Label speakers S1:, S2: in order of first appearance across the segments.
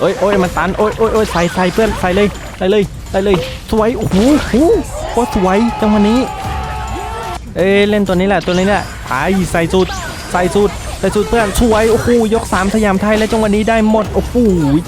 S1: เอ้ยโอ้ยมันตันโอ้ยโอ้ยโอ้ยใส่ใส่เพื่อนใส่เลยใส่เลยใส่เลยสวยโอ้โหโอ้โหโคตรสวยจังวันนี้ เอ้ยเล่นตัวนี้แหละตัวนี้แหละไอ้ใส่สุดใส่สุดใส่สุดเพื่อนสวยโอ้โหยกสามสยามไทยและจังวันนี้ได้หมดโอ้โห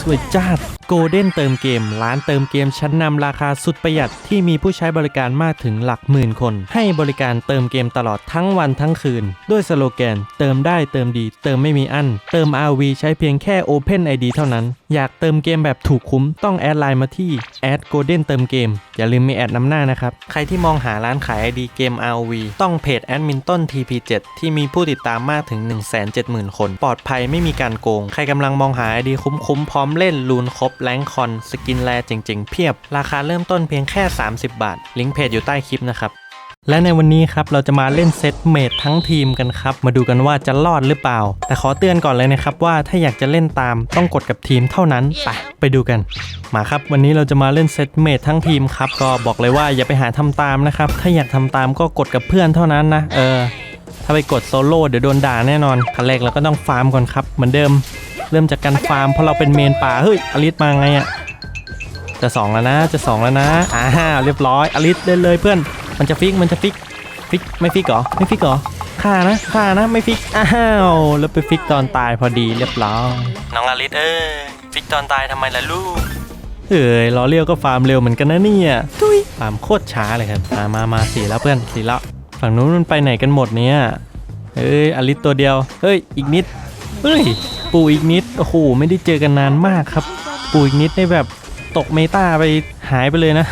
S1: สวยจัด โกลเด้นเติมเกม ร้านเติมเกมชั้นนำราคาสุดประหยัดที่มีผู้ใช้บริการมากถึงหลักหมื่นคน ให้บริการเติมเกมตลอดทั้งวันทั้งคืน ด้วยสโลแกน เติมได้เติมดี เติมไม่มีอั้น เติม RV ใช้เพียงแค่ Open ID เท่านั้น อยากเติมเกมแบบถูกคุ้มต้องแอดไลน์มาที่แอดโกลเด้นเติมเกมอย่าลืมมีแอดนำหน้านะครับ ใครที่มองหาร้านขาย ID เกม RV ต้องเพจแอดมินต้น TP7 ที่มีผู้ติดตามมากถึง 170,000 คน ปลอดภัยไม่มีการโกง ใครกำลังมองหา ID คุ้มๆพร้อมเล่นลูนครบแรงคอนสกินแลเจ๋งๆ เพียบ ราคาเริ่มต้นเพียงแค่ 30 บาท ลิงก์เพจอยู่ใต้คลิปนะครับ และในวันนี้ครับเราจะมาเล่นเซตเมดทั้งทีมกันครับ มาดูกันว่าจะรอดหรือเปล่า แต่ขอเตือนก่อนเลยนะครับว่าถ้าอยากจะเล่นตามต้องกดกับทีมเท่านั้นไปไปดูกัน มาครับ วันนี้เราจะมาเล่นเซตเมดทั้งทีมครับก็บอกเลยว่าอย่าไปหาทำตามนะครับถ้าอยากทำตามก็กดกับเพื่อนเท่านั้นนะเออถ้าไปกดโซโล่เดี๋ยวโดนด่าแน่นอนขั้นแรกเราก็ต้องฟาร์มก่อนครับเหมือนเดิม เริ่มจากการฟาร์มเพราะเราเป็นเมนป่าเฮ้ยอลิสมาไงอะจะสองแล้วนะจะสองแล้วนะอ่าเรียบร้อยอลิสเล่นเลยเพื่อน มันจะฟิกมันจะฟิกฟิกไม่ฟิกเหรอไม่ฟิกเหรอฆ่านะฆ่านะไม่ฟิกอ้าวแล้วไปฟิกตอนตายพอดีเรียบร้อยน้องอลิสเอ้ยฟิกตอนตายทำไมล่ะลูกเอ้ยล้อเลี้ยวก็ฟาร์มเร็วเหมือนกันนะเนี่ยทุยฟาร์มโคตรช้าเลยครับมามามาสี่แล้วเพื่อนสี่แล้วฝั่งนู้นมันไปไหนกันหมดเนี่ยเอ้ยอลิสตัวเดียวเฮ้ยอีกนิดเฮ้ย ปู่อีกนิดโอ้โหไม่ได้เจอกันนานมากครับ ปู่อีกนิดได้แบบตกเมตาไปหายไปเลยนะ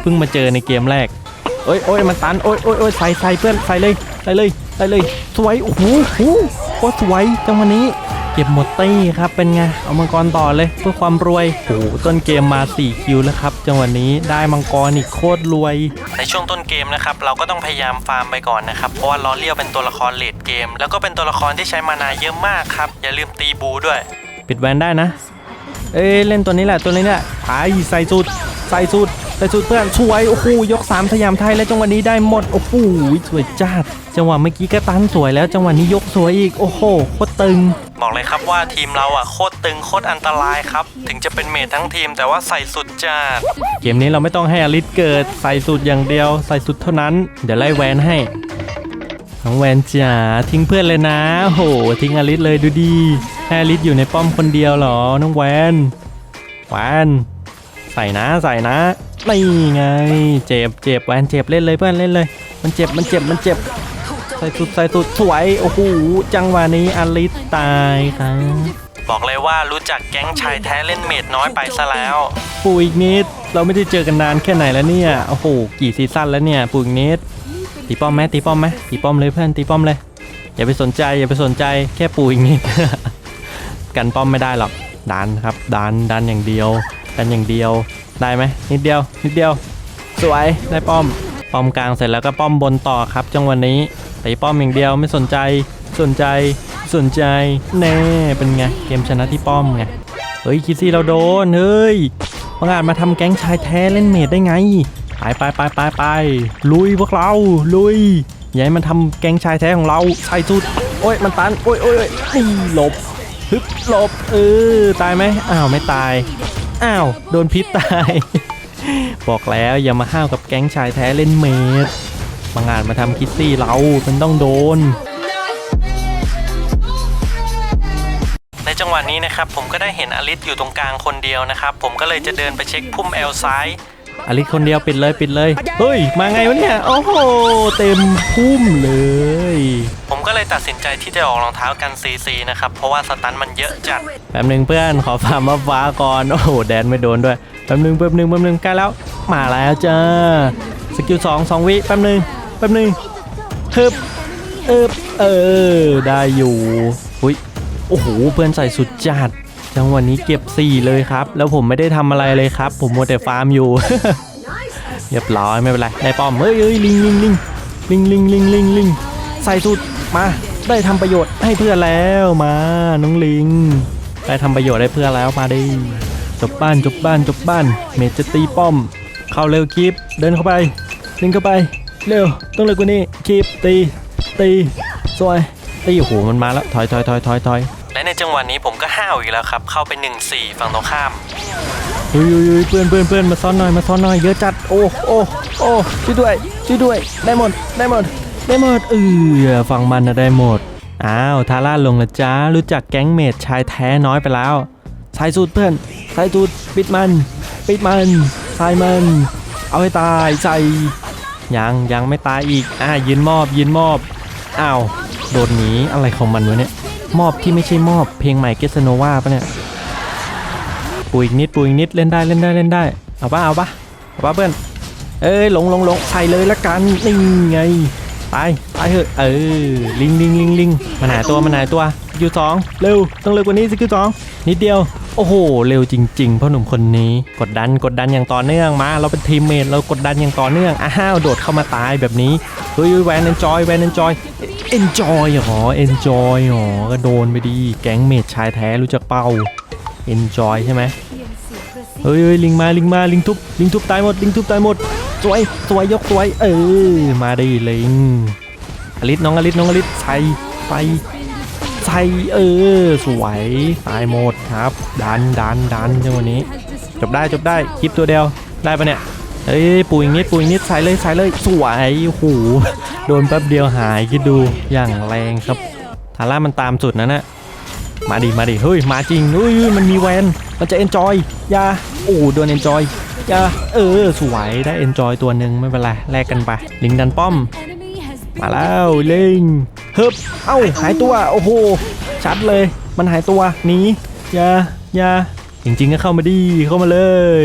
S1: เพิ่งมาเจอในเกมแรกโอ้ยโอ้ยมันตันโอ้ยโอ้ยโอ้ยใส่ใส่เพื่อนใส่เลยใส่เลยใส่เลย สวยโอ้โหโอ้โหโคตรสวยจังวันนี้ เก็บหมดตี้ครับเป็นไง เอามังกรต่อเลยเพื่อความรวยโอ้โหต้นเกมมา 4 คิวแล้วครับ จังหวะนี้ได้มังกรอีกโคตรรวย ในช่วงต้นเกมนะครับเราก็ต้องพยายามฟาร์มไปก่อนนะครับ เพราะว่าล้อเลี้ยวเป็นตัวละครเลดเกม แล้วก็เป็นตัวละครที่ใช้มานาเยอะมากครับ อย่าลืมตีบูด้วย ปิดแวนได้นะ เอ้ยเล่นตัวนี้แหละตัวนี้แหละไอ้ใส่สุดใส่สุดใส่สุดเพื่อนสวยโอ้โหยกสามสยามไทยและจังหวะนี้ได้หมดโอ้โหสวยจัดจังหวะเมื่อกี้ก็ตันสวยแล้วจังหวะนี้ยกสวยอีกโอ้โหโคตรตึง บอกเลยครับว่าทีมเราอะโคตรตึงโคตรอันตรายครับ ถึงจะเป็นเมททั้งทีมแต่ว่าใส่สุดจัดเกมนี้เราไม่ต้องให้อลิสเกิดใส่สุดอย่างเดียวใส่สุดเท่านั้น เดี๋ยวไล่แวนให้น้องแวนจ๋าทิ้งเพื่อนเลยนะ โห ทิ้งอลิสเลยดูดีให้อลิสอยู่ในป้อมคนเดียวเหรอน้องแวนแวนใส่นะใส่นะนี่ไง เจ็บเจ็บแวนเจ็บเล่นเลยเพื่อนเล่นเลย มันเจ็บมันเจ็บมันเจ็บ ใส่สุดใส่สุดสวย โอ้โห จังหวะนี้อลิสตายครับบอกเลยว่ารู้จักแก๊งชายแท้เล่นเมดน้อยไปซะแล้ว ปูอีกนิด เราไม่ได้เจอกันนานแค่ไหนแล้วเนี่ย โอ้โห กี่ซีซั่นแล้วเนี่ยปูอีกนิด ตีป้อมไหมตีป้อมไหมตีป้อมเลยเพื่อนตีป้อมเลย อย่าไปสนใจอย่าไปสนใจแค่ปูอย่างนี้กันป้อมไม่ได้หรอก ดันครับ ดันดันอย่างเดียวดันอย่างเดียว ได้ไหมนิดเดียวนิดเดียว สวยได้ป้อมป้อมกลางเสร็จแล้วก็ป้อมบนต่อครับจังหวะนี้ ตีป้อมอย่างเดียวไม่สนใจสนใจสนใจแน่เป็นไงเกมชนะที่ป้อมไงเฮ้ยคิดซี่เราโดนเฮ้ยบังอาจมาทำแก๊งชายแท้เล่นเมดได้ไงไปไปไปไปไปลุยพวกเราลุยอย่าให้มันทำแก๊งชายแท้ของเราใส่สุดโอ้ยมันตันโอ้ยโอ้ยโอ้ยหลบฮึบหลบเออตายไหมอ้าวไม่ตายอ้าวโดนพิษตาย บอกแล้วอย่ามาห้าวกับแก๊งชายแท้เล่นเมด บางอาจมาทำคิตตี้เรามันต้องโดน ในจังหวะนี้นะครับ ผมก็ได้เห็นอลิสอยู่ตรงกลางคนเดียวนะครับ ผมก็เลยจะเดินไปเช็คพุ่มแอลซ้าย อลิสคนเดียวปิดเลยปิดเลย เฮ้ย มาไงวะเนี่ย โอ้โห เต็มพุ่มเลย ผมก็เลยตัดสินใจที่จะออกรองเท้ากันซีซีนะครับ เพราะว่าสตันมันเยอะจัด แป๊บหนึ่งเพื่อนขอฟาร์มมาฟ้าก่อน โอ้โห แดนไม่โดนด้วย แป๊บหนึ่งแป๊บหนึ่งแป๊บหนึ่งใกล้แล้ว มาแล้วจ้าสกิลสองสองวิแป๊บหนึ่ง แป๊บหนึ่งฮึบเอบเออ ได้อยู่อุ้ยโอ้โหเพื่อนใส่สุดจัด จังหวะนี้เก็บ 4 เลยครับ แล้วผมไม่ได้ทำอะไรเลยครับ ผมมัวแต่ฟาร์มอยู่เรียบร้อยไม่เป็นไรได้ป้อมเฮ้ยเฮ้ยลิงลิงลิงลิงลิงลิงลิงลิงใส่สุดมา ได้ทำประโยชน์ให้เพื่อนแล้วมาน้องลิง ได้ทำประโยชน์ให้เพื่อนแล้วมาดิจบบ้านจบบ้านจบบ้าน เมจจะตีป้อม เข้าเร็วคลิปเดินเข้าไปเดินเข้าไป เร็วต้องเร็วกว่านี้คลิปตี ตีสวยตีโอ้โหมันมาแล้วถอยถอยถอยถอยถอยในและในจังหวะนี้ผมก็ห้าวอีกแล้วครับ เข้าไป1-4ฝั่งตรงข้ามเฮ้ยเฮ้ยเฮ้ยเพื่อนเพื่อนเพื่อนมาซ้อนหน่อยมาซ้อนหน่อยเยอะจัดโอ้โอ้โอ้ช่วยด้วยช่วยด้วย ได้หมดได้หมดได้หมดเออฝั่งมันนะได้หมดอ้าวทาร่าลงละจ้ารู้จักแก๊งเมดชายแท้น้อยไปแล้วสายสุดเพื่อนสายสุดปิดมัน ปิดมันสายมัน เอาให้ตายใส่ ยังยังไม่ตายอีกอ่ายืนมอบยืนมอบอ้าวโดดหนีอะไรของมันวะเนี่ยมอบที่ไม่ใช่มอบเพลงใหม่เกสโนวาปะเนี่ยปูอีกนิดปูอีกนิดเล่นได้เล่นได้เล่นได้เอาปะเอาปะเอาปะเพื่อนเอ้ยหลงหลงหลงใส่เลยละกันนี่ไงตายตายเถอะเออลิงลิงลิงลิงมันหายตัวมันหายตัวอยู่สองเร็วต้องเร็วกว่านี้สิคือสองนิดเดียว โอ้โห เร็วจริงๆพ่อหนุ่มคนนี้ กดดันกดดันอย่างต่อเนื่องมา เราเป็นทีมเมทเรากดดันอย่างต่อเนื่องอ้าวโดดเข้ามาตายแบบนี้เฮ้ยแวนเอนจอยแวนเอนจอยเอนจอยหรอเอนจอยหรอก็โดนไปดีแก๊งเมดชายแท้รู้จักเป้าเอนจอยใช่ไหมเฮ้ยเฮ้ยลิงมาลิงมาลิงทุบลิงทุบตายหมดลิงทุบตายหมดสวยสวยยกสวยเออมาด้ลิงอลิสน้องอลิสน้องอลิสใส่ไป ใส่เออ สวยตายหมดครับ ดันดันดันจังวันนี้ จบได้จบได้คลิปตัวเดียวได้ปะเนี่ยเฮ้ยปูอีกนิดปูอีกนิดใส่เลยใส่เลยสวยโอ้โหโดนแป๊บเดียวหายคิดดูอย่างแรงครับทาร่ามันตามสุดนะน่ะมาดิมาดิเฮ้ยมาจริงเฮ้ยมันมีแวนมันจะเอนจอยยาโอ้โดนเอนจอยยาเออสวยได้เอนจอยตัวหนึ่งไม่เป็นไรแลกกันไปลิงดันป้อม มาแล้วล่ง เฮึบเอ้าหายตัวโอ้โหชัดเลย มันหายตัวหนีอย่าอย่าจริงๆก็เข้ามาดีเข้ามาเลย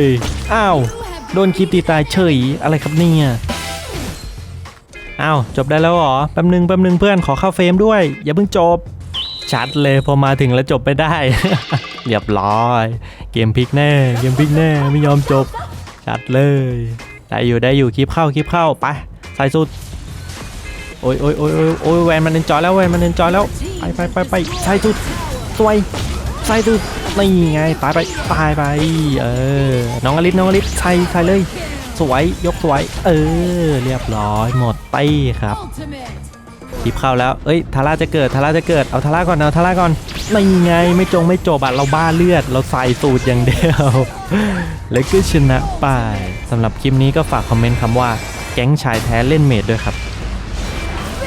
S1: อ้าวโดนคลิปตีตายเฉยอะไรครับเนี่ยอ้าวจบได้แล้วเหรอแป๊บนึงแป๊บนึงเพื่อนขอเข้าเฟรมด้วย อย่าเพิ่งจบ ชัดเลยพอมาถึงแล้วจบไปได้ เรียบร้อย เกมพลิกแน่เกมพลิกแน่ไม่ยอมจบ ชัดเลย ได้อยู่ได้อยู่คลิปเข้าคลิปเข้าไปใส่สุด โอ้ยโอ้ยโอ้ยโอ้ยโอ้ยแวนมันเอนจอยแล้วแวนมันเอนจอยแล้วไปไปไปไปใส่สุดสวยใส่สุดนี่ไงตายไปตายไปเออน้องอลิสน้องอลิสใส่ใส่เลย สวยยกสวย เออ เรียบร้อยหมดตี้ครับคลิปเข้าแล้ว เอ้ย ทาร่าจะเกิด ทาร่าจะเกิด เอาทาร่าก่อน เอาทาร่าก่อนนี่ไง ไม่จงไม่จบอะเราบ้าเลือด เราใส่สูตรอย่างเดียว แล้วก็ชนะไปสำหรับคลิปนี้ก็ฝากคอมเมนต์คำว่า แก๊งชายแท้เล่นเมดด้วยครับ